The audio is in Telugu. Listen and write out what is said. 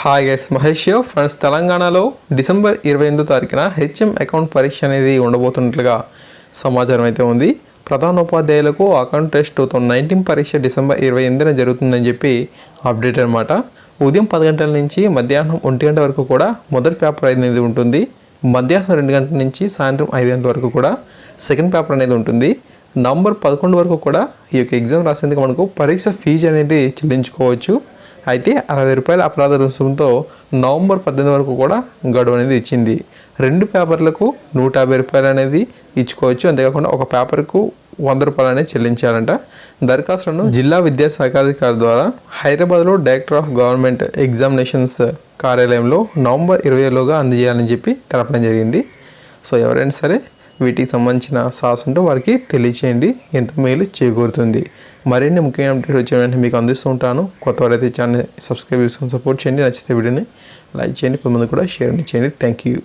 హాయ్ గైస్ మహేష్ ఫ్రెండ్స్ తెలంగాణలో డిసెంబర్ ఇరవై ఎనిమిదో తారీఖున హెచ్ఎం అకౌంట్ పరీక్ష అనేది ఉండబోతున్నట్లుగా సమాచారం అయితే ఉంది. ప్రధానోపాధ్యాయులకు account test two thousand nineteen పరీక్ష డిసెంబర్ ఇరవై ఎనిమిదిన జరుగుతుందని చెప్పి అప్డేట్ అనమాట ఉదయం పది గంటల నుంచి మధ్యాహ్నం ఒంటి గంట వరకు కూడా మొదటి పేపర్ అనేది ఉంటుంది. మధ్యాహ్నం రెండు గంటల నుంచి సాయంత్రం ఐదు గంటల వరకు కూడా సెకండ్ పేపర్ అనేది ఉంటుంది. నవంబర్ పదకొండు వరకు కూడా ఈ యొక్క ఎగ్జామ్ రాసేందుకు మనకు పరీక్ష ఫీజు అనేది చెల్లించుకోవచ్చు. అయితే అరవై రూపాయల అపరాధ రుసుముతో నవంబర్ పద్దెనిమిది వరకు కూడా గడువు అనేది ఇచ్చింది. రెండు పేపర్లకు నూట యాభై రూపాయలు అనేది ఇచ్చుకోవచ్చు. అంతేకాకుండా ఒక పేపర్కు వంద రూపాయలు అనేది చెల్లించాలంట. దరఖాస్తులను జిల్లా విద్యాశాఖాధికారి ద్వారా హైదరాబాద్లో డైరెక్టర్ ఆఫ్ గవర్నమెంట్ ఎగ్జామినేషన్స్ కార్యాలయంలో నవంబర్ ఇరవైలోగా అందజేయాలని చెప్పి తెలపడం జరిగింది. సో ఎవరైనా సరే వీటికి సంబంధించిన సాస్ ఉంటే వారికి తెలియచేయండి. ఎంత మేలు చేకూరుతుంది. మరిన్ని ముఖ్యమైన అప్డేట్ వచ్చే వెంటనే మీకు అందిస్తూ ఉంటాను. కొత్త వారైతే ఛానల్ సబ్స్క్రైబ్ చేసుకొని సపోర్ట్ చేయండి. నచ్చితే వీడియోని లైక్ చేయండి. కొంతమంది కూడా షేర్ చేయండి. Thank you